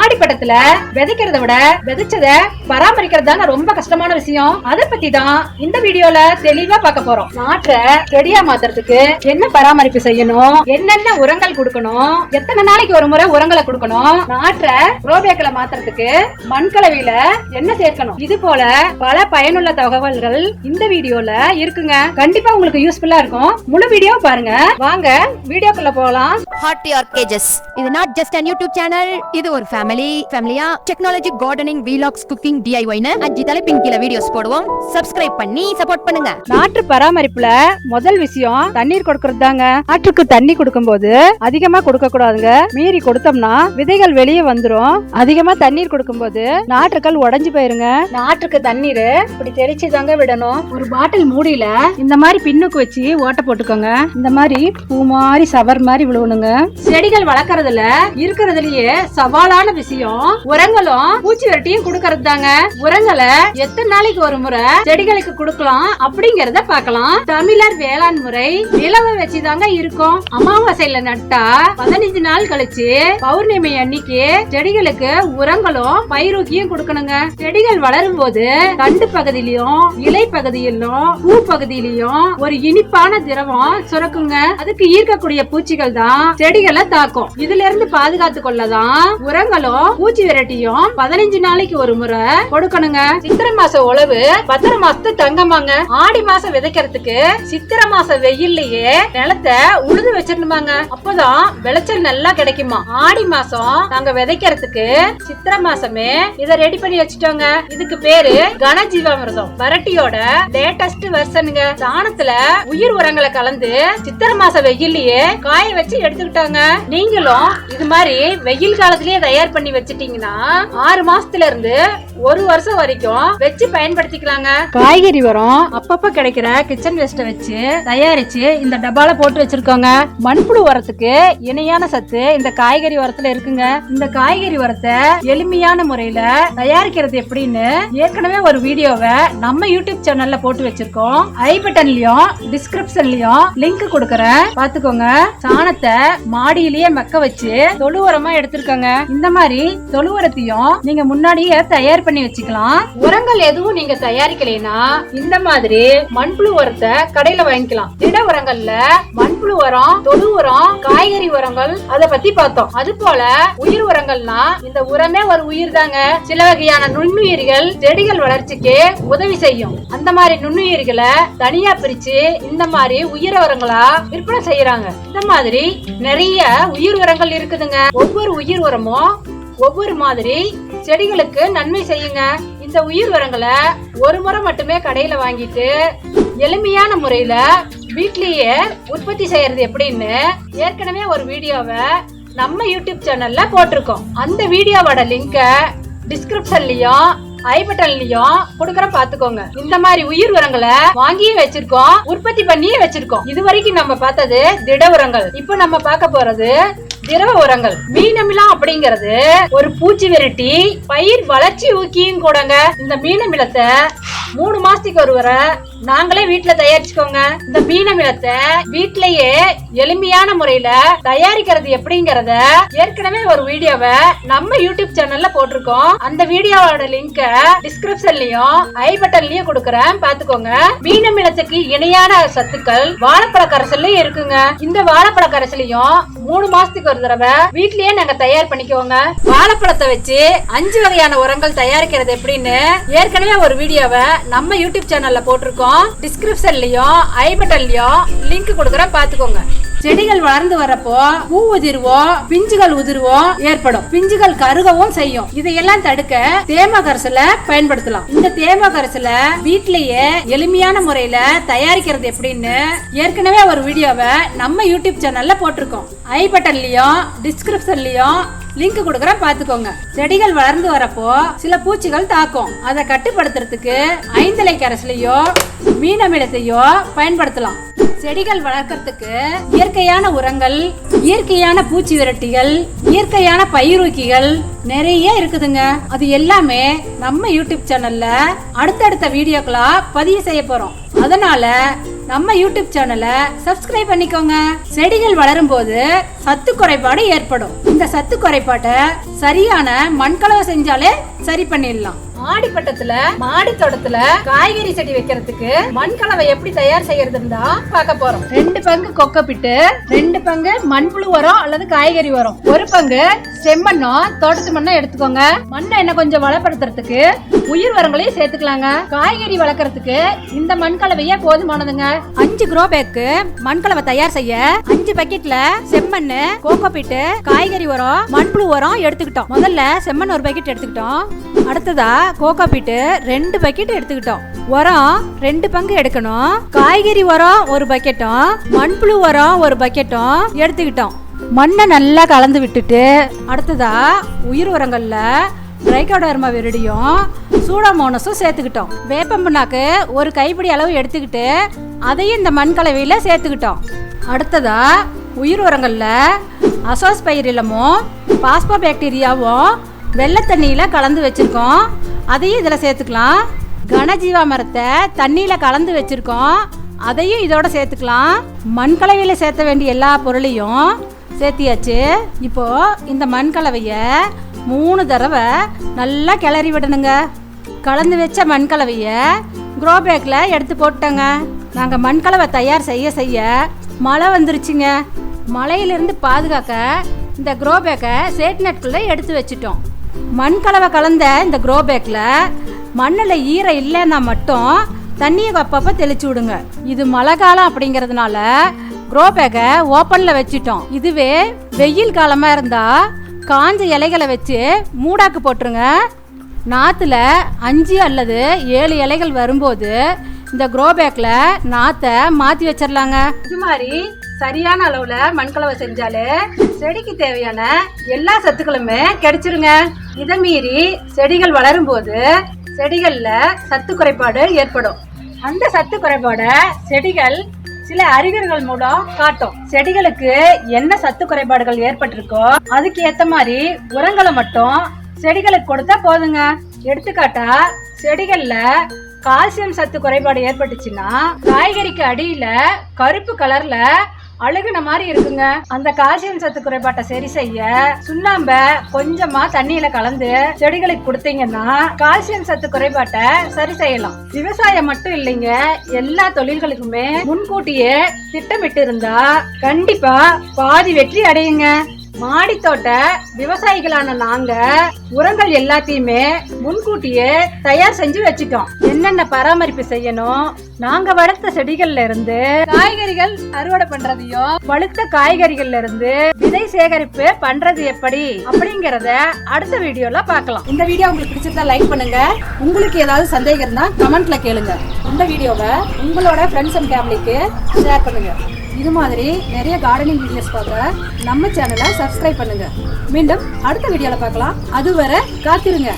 ஆடிப்பட்டத்துல விதைக்கிறத விட விதைச்சத பராமரிக்கிறது தானே ரொம்ப கஷ்டமான விஷயம். அதை பத்தி தான் இந்த வீடியோல தெளிவா பார்க்க போறோம். நாட்டை செடியா மாத்துறதுக்கு என்ன பராமரிப்பு செய்யணும்? என்னென்ன உரங்கள் கொடுக்கணும்? எத்தனை நாளைக்கு ஒரு முறை உரங்களை கொடுக்கணும்? நாட்டை ரோபேக்களை மாத்துறதுக்கு மண்கலவையில என்ன சேர்க்கணும்? இது போல பல பயனுள்ள தகவல்கள் இந்த வீடியோல இருக்குங்க. கண்டிப்பா உங்களுக்கு யூஸ்ஃபுல்லா இருக்கும். முழு வீடியோ பாருங்க. வாங்க வீடியோக்குள்ள போலாம். ஹாட் யுவர் கேஜஸ் இது not just an YouTube channel இது ஒரு ஃபேமிலி ஃபேமிலியா டெக்னாலஜி கார்டனிங் வீலாக்ஸ் குக்கிங் டிஐஒய்னு அஞ்சு தலைப்பின் கீழே வீடியோஸ் போடுவோம். சப்ஸ்கிரைப் பண்ணி சப்போர்ட் பண்ணுங்க. நாற்று பராமரிப்புல முதல் விஷயம் தண்ணீர் கொடுக்கறது தாங்க நாற்றுக்கு தண்ணி கொடுக்கும்போது அதிகமா கொடுக்க கூடாதுங்க மீறி கொடுத்தோம்னா விதைகள் வெளியே வந்துரும். அதிகமா தண்ணீர் கொடுக்கும்போது நாற்றுக்கள் உடைஞ்சு போயிருங்க. நாற்றுக்கு தண்ணீர் இப்படி தெளிச்சு தாங்க விடணும். ஒரு பாட்டில் மூடியில இந்த மாதிரி பின்னுக்கு வச்சு ஓட்டை போட்டுக்கோங்க. இந்த மாதிரி பூ மாதிரி சவர் மாதிரி விழுவணுங்க. செடிகள் வளர்க்கறதுல இருக்கிறதுலயே சவாலான விஷயம் உரங்களும் பூச்சி வெட்டியும் கொடுக்கறது தாங்க உரங்களை எத்தனை நாளைக்கு ஒரு முறை செடிகளுக்கு கொடுக்கலாம் அப்படிங்கறத பாக்கலாம் தமிழர் வேளாண் முறை நிலவை வச்சுதாங்க இருக்கும். அமாவாசையில நட்டா பதினஞ்சு நாள் கழிச்சு பௌர்ணமி அன்னைக்கு செடிகளுக்கு உரங்களும் பயிரூக்கியும் கொடுக்கணுங்க. செடிகள் வளரும் போது தண்டு பகுதியிலும் இலை பகுதியிலும் பூ பகுதியிலும் ஒரு இனிப்பான திரவம் சுரக்குங்க. அதுக்கு ஈர்க்கக்கூடிய பூச்சிகள் தான் செடிகளை தாக்கும். இதுல இருந்து பாதுகாத்து கொள்ளதான் உரங்கள் உரங்களும் பூச்சி விரட்டியும் பதினஞ்சு நாளைக்கு ஒரு முறை கொடுக்கணுங்க. சித்திரை மாச உழவு பத்திர மாசத்து தங்கமாங்க ஆடி மாசம் விதைக்கிறதுக்கு சித்திரை மாச வெயில்லயே நிலத்தை உழுது வச்சிடணுமாங்க. அப்பதான் விளைச்சல் நல்லா கிடைக்குமா. ஆடி மாசம் நாங்க விதைக்கிறதுக்கு சித்திரை மாசமே இத ரெடி பண்ணி வச்சுட்டோங்க. இதுக்கு பேரு கனஜீவாமிர்தம். வரட்டியோட லேட்டஸ்ட் வெர்ஷனுங்க சாணத்துல உயிர் உரங்களை கலந்து சித்திரை மாச வெயில்லயே காய வச்சு எடுத்துக்கிட்டாங்க. நீங்களும் இது மாதிரி வெயில் காலத்திலேயே தயார் பண்ணி வச்சிட்டீங்கன்னா ஆறு மாசத்துல இருந்து ஒரு வருஷம் வரைக்கும் வச்சு பயன்படுத்திக்கலாங்க. காய்கறி உரம் அப்பப்ப கிடைக்கிற கிச்சன் வேஸ்ட வச்சு தயாரிச்சு இந்த டப்பால போட்டு வச்சிருக்கோங்க. மண்புழு உரத்துக்கு இணையான சத்து இந்த காய்கறி உரத்துல இருக்குங்க. இந்த காய்கறி உரத்தை எளிமையான முறையில தயாரிக்கிறது எப்படின்னு ஏற்கனவே ஒரு வீடியோவை நம்ம யூடியூப் சேனல்ல போட்டு வச்சிருக்கோம். ஐ பட்டன்லயும் டிஸ்கிரிப்ஷன்லயும் லிங்க் கொடுக்கறேன். பாத்துக்கோங்க சாணத்தை மாடியிலேயே மக்க வச்சு தொழு உரமா எடுத்திருக்கோங்க. இந்த மாதிரி தொழு உரத்தையும் நீங்க முன்னாடியே தயார் பண்ணி வச்சுக்கலாம். உரங்கள் எதுவும் நீங்க தயாரிக்கலைன்னா இந்த மாதிரி மண்புழு உரத்தை கடையில வாங்கிக்கலாம். திட உரங்கள்ல மண்புழு உரம் தொழு உரம் காய்கறி உரங்கள் அதை பத்தி பார்த்தோம். அது போல உயிர் உரங்கள்னா இந்த உரமே ஒரு உயிர் தாங்க சில வகையான நுண்ணுயிர்கள் செடிகள் வளர்ச்சிக்கு உதவி செய்யும். அந்த மாதிரி நுண்ணுயிர்களை தனியா பிரிச்சு இந்த மாதிரி உயிர் உரங்களா விற்பனை செய்யறாங்க. இந்த மாதிரி நிறைய உயிர் உரங்கள் இருக்குதுங்க. ஒவ்வொரு உயிர் உரமும் ஒவ்வொரு மாதிரி செடிகளுக்கு நன்மை செய்யுங்க. இந்த உயிர் உரங்களை ஒரு முறை மட்டுமே கடையில வாங்கிட்டு எளிமையான முறையில வீட்லயே உற்பத்தி செய்யறது எப்படின்னு ஏற்கனவே ஒரு வீடியோவை நம்ம யூடியூப் சேனல்ல போட்டிருக்கோம். அந்த வீடியோவோட லிங்க டிஸ்கிரிப்ஷன்லயும் ஐ பட்டன்லயும் கொடுக்கற பாத்துக்கோங்க இந்த மாதிரி உயிர் உரங்களை வாங்கியும் வச்சிருக்கோம் உற்பத்தி பண்ணியும் வச்சிருக்கோம். இது வரைக்கும் நம்ம பார்த்தது திட உரங்கள். இப்போ நம்ம பார்க்க போறது திரவ உரங்கள். மீனமிலம் அப்படிங்கிறது ஒரு பூச்சி விரட்டி பயிர் வளர்ச்சி ஊக்கியும் கூடங்க. இந்த மீனமிலத்தை மூணு மாசத்துக்கு ஒரு வரை நாங்களே வீட்டுல தயாரிச்சுக்கோங்க. இந்த மீனமிலத்தை வீட்லயே எளிமையான முறையில தயாரிக்கிறது எப்படிங்கறத ஏற்கனவே ஒரு வீடியோவை நம்ம யூடியூப் சேனல்ல போட்டிருக்கோம். அந்த வீடியோவோட லிங்க டிஸ்கிரிப்ஷன்லயும் ஐ பட்டன்லயும் கொடுக்கறேன். பாத்துக்கோங்க மீனமிலத்துக்கு இணையான சத்துக்கள் வாழைப்பழ கரைசல்லையும் இருக்குங்க. இந்த வாழைப்பழ கரைசலையும் மூணு மாசத்துக்கு ஒரு தடவை வீட்லயே நாங்க தயார் பண்ணிக்கோங்க. வாழைப்பழத்தை வச்சு அஞ்சு வகையான உரங்கள் தயாரிக்கிறது எப்படின்னு ஏற்கனவே ஒரு வீடியோவை நம்ம யூடியூப் சேனல்ல போட்டிருக்கோம். டிஸ்கிரிப்ஷன்லயும் ஐ பட்டன்லயும் லிங்க் கொடுக்குறேன் பாத்துக்கோங்க செடிகள் வளர்ந்து வரப்போ பூ உதிர்வோ பிஞ்சுகள் உதிர்வோ ஏற்படும். பிஞ்சுகள் கருகவும் செய்யும். இதையெல்லாம் தடுக்க தேம பயன்படுத்தலாம். இந்த தேம கரைசலை எளிமையான முறையில தயாரிக்கிறது எப்படின்னு ஏற்கனவே ஒரு வீடியோவை நம்ம யூடியூப் சேனல்ல போட்டிருக்கோம். ஐ பட்டன்லயும் டிஸ்கிரிப்ஷன்லயும் லிங்க் கொடுக்குறேன் பாத்துக்கோங்க செடிகள் வளர்ந்து வரப்போ சில பூச்சிகள் தாக்கும். அதை கட்டுப்படுத்துறதுக்கு ஐந்தலை கரைசலையோ மீனமிடத்தையோ பயன்படுத்தலாம். செடிகள் வளர்க்கறதுக்கு இயற்கையான உரங்கள் இயற்கையான பூச்சி விரட்டிகள் இயற்கையான பயிரூக்கிகள் நிறைய இருக்குதுங்க. அது எல்லாமே நம்ம யூடியூப் சேனல்ல அடுத்தடுத்த வீடியோக்களா பதிவு செய்ய போறோம். அதனால நம்ம யூடியூப் சேனலை சப்ஸ்கிரைப் பண்ணிக்கோங்க. செடிகள் வளரும் போது சத்து குறைபாடு ஏற்படும். இந்த சத்து குறைபாட்டை சரியான மண்கலவை செஞ்சாலே சரி பண்ணிடலாம். மாடிப்பட்டத்துல மாடி தோட்டத்துல காய்கறி செடி வைக்கிறதுக்கு மண்கலவை எப்படி தயார் செய்யறதுன்னு தான் பார்க்க போறோம். ரெண்டு பங்கு கொக்கப்பிட்டு ரெண்டு பங்கு மண்புழு உரம் அல்லது காய்கறி உரம். ஒரு பங்கு செம்மண்ணும் தோட்டத்து மண்ணை எடுத்துக்கோங்க. மண்ணை என்ன கொஞ்சம் வளப்படுத்துறதுக்கு உயிர் உரங்களையும் சேர்த்துக்கலாங்க. காய்கறி வளர்க்கறதுக்கு இந்த மண்கலவையே போதுமானதுங்க. அஞ்சு க்ரோ பேக்கு மண்கலவை தயார் செய்ய அஞ்சு பக்கெட்ல செம்மண்ணு கோகோபிட்டு காய்கறி உரம் மண்புழு உரம் எடுத்துக்கிட்டோம். முதல்ல செம்மண் ஒரு பக்கெட் எடுத்துக்கிட்டோம். அடுத்ததா கோகோபிட்டு ரெண்டு பக்கெட் எடுத்துக்கிட்டோம். உரம் ரெண்டு பங்கு எடுக்கணும். காய்கறி உரம் ஒரு பக்கெட்டும் மண்புழு உரம் ஒரு பக்கெட்டும் எடுத்துக்கிட்டோம். மண்ணை நல்லா கலந்து விட்டுட்டு அடுத்ததா உயிர் உரங்களில் ட்ரைகோடர்மா விரடியும் சூடோமோனஸும் சேர்த்துக்கிட்டோம். வேப்பம்புண்ணாக்கு ஒரு கைப்பிடி அளவு எடுத்துக்கிட்டு அதையும் இந்த மண் கலவையில் சேர்த்துக்கிட்டோம். அடுத்ததா உயிர் உரங்கள்ல அசோஸ்பைரிலமும் பாஸ்போ பாக்டீரியாவும் வெள்ளை தண்ணியில் கலந்து வச்சுருக்கோம். அதையும் இதில் சேர்த்துக்கலாம். கனஜீவா மரத்தை தண்ணியில் கலந்து வச்சுருக்கோம். அதையும் இதோட சேர்த்துக்கலாம். மண்கலவையில் சேர்த்த வேண்டிய எல்லா பொருளையும் சேர்த்தியாச்சு. இப்போ இந்த மண்கலவையை மூணு தடவை நல்லா கிளறி விடணுங்க. கலந்து வச்ச மண்கலவையை க்ரோ பேக்கில் எடுத்து போட்டோங்க நாங்கள் மண் கலவை தயார் செய்ய செய்ய மழை வந்துருச்சுங்க. மழையிலிருந்து பாதுகாக்க இந்த க்ரோ பேக்கை சேட் நட்குள்ளே எடுத்து வச்சுட்டோம். மண் கலவை கலந்த இந்த க்ரோ பேக்கில் மண்ணில் ஈரம் இல்லைன்னா மட்டும் தண்ணியை அப்பப்போ தெளிச்சு விடுங்க. இது மழை காலம் அப்படிங்கிறதுனால க்ரோ பேக்கை ஓப்பனில் வச்சிட்டோம். இதுவே வெயில் காலமாக இருந்தால் காஞ்ச இலைகளை வச்சு மூடாக்கு போட்டுருங்க. நாற்றுல அஞ்சு அல்லது ஏழு இலைகள் வரும்போது இந்த க்ரோ பேக்கில் நாற்றை மாற்றி வச்சிடலாங்க இது மாதிரி சரியான அளவில் மண்கலவை செஞ்சாலே செடிக்கு தேவையான எல்லா சத்துக்களுமே கிடைச்சிருங்க. இதை மீறி செடிகள் வளரும் போது செடிகளில் சத்து குறைபாடு ஏற்படும். அந்த சத்து குறைபாடை செடிகள் சில அறிகுறிகள் மூலம் காட்டும். செடிகளுக்கு என்ன சத்து குறைபாடுகள் ஏற்பட்டிருக்கோ அதுக்கு ஏத்த மாதிரி உரங்களை மட்டும் செடிகளுக்கு கொடுத்தா போதுங்க. எடுத்துக்காட்டா செடிகள்ல கால்சியம் சத்து குறைபாடு ஏற்பட்டுச்சுன்னா காய்கறிக்கு அடியில கருப்பு கலர்ல அழுகுன மாதிரி இருக்குங்க. அந்த கால்சியம் சத்து குறைபாட்டை சரி செய்ய சுண்ணாம்ப கொஞ்சமா தண்ணியில கலந்து செடிகளுக்கு கொடுத்தீங்கன்னா கால்சியம் சத்து குறைபாட்டை சரி செய்யலாம். விவசாயம் மட்டும் இல்லைங்க. எல்லா தொழில்களுக்குமே முன்கூட்டியே திட்டமிட்டு இருந்தா கண்டிப்பா பாதி வெற்றி அடையுங்க. மாடித்தோட்ட விவசாயிகளான நாங்க உரங்கள் எல்லாத்தையுமே முன்கூட்டியே தயார் செஞ்சு வச்சுட்டோம். என்னென்ன பராமரிப்பு செய்யணும்? நாங்க வளர்த்த செடிகள்ல இருந்து காய்கறிகள் அறுவடை பண்றதையும் வளுத்த காய்கறிகள்ல இருந்து விதை சேகரிப்பு பண்றது எப்படி? அப்படிங்கறத அடுத்த வீடியோல பார்க்கலாம். இந்த வீடியோ உங்களுக்கு பிடிச்சிருந்தா லைக் பண்ணுங்க. உங்களுக்கு ஏதாவது சந்தேகம் இருந்தா கமெண்ட்ல கேளுங்க. இந்த வீடியோவை உங்களோட ஃப்ரெண்ட்ஸ் அண்ட் ஃபேமிலிக்கு ஷேர் பண்ணுங்க. இது மாதிரி நிறைய கார்டனிங் வீடியோஸ் பார்க்க நம்ம சேனலை சப்ஸ்கிரைப் பண்ணுங்க. மீண்டும் அடுத்த வீடியோவில் பார்க்கலாம். அதுவரை காத்திருங்க.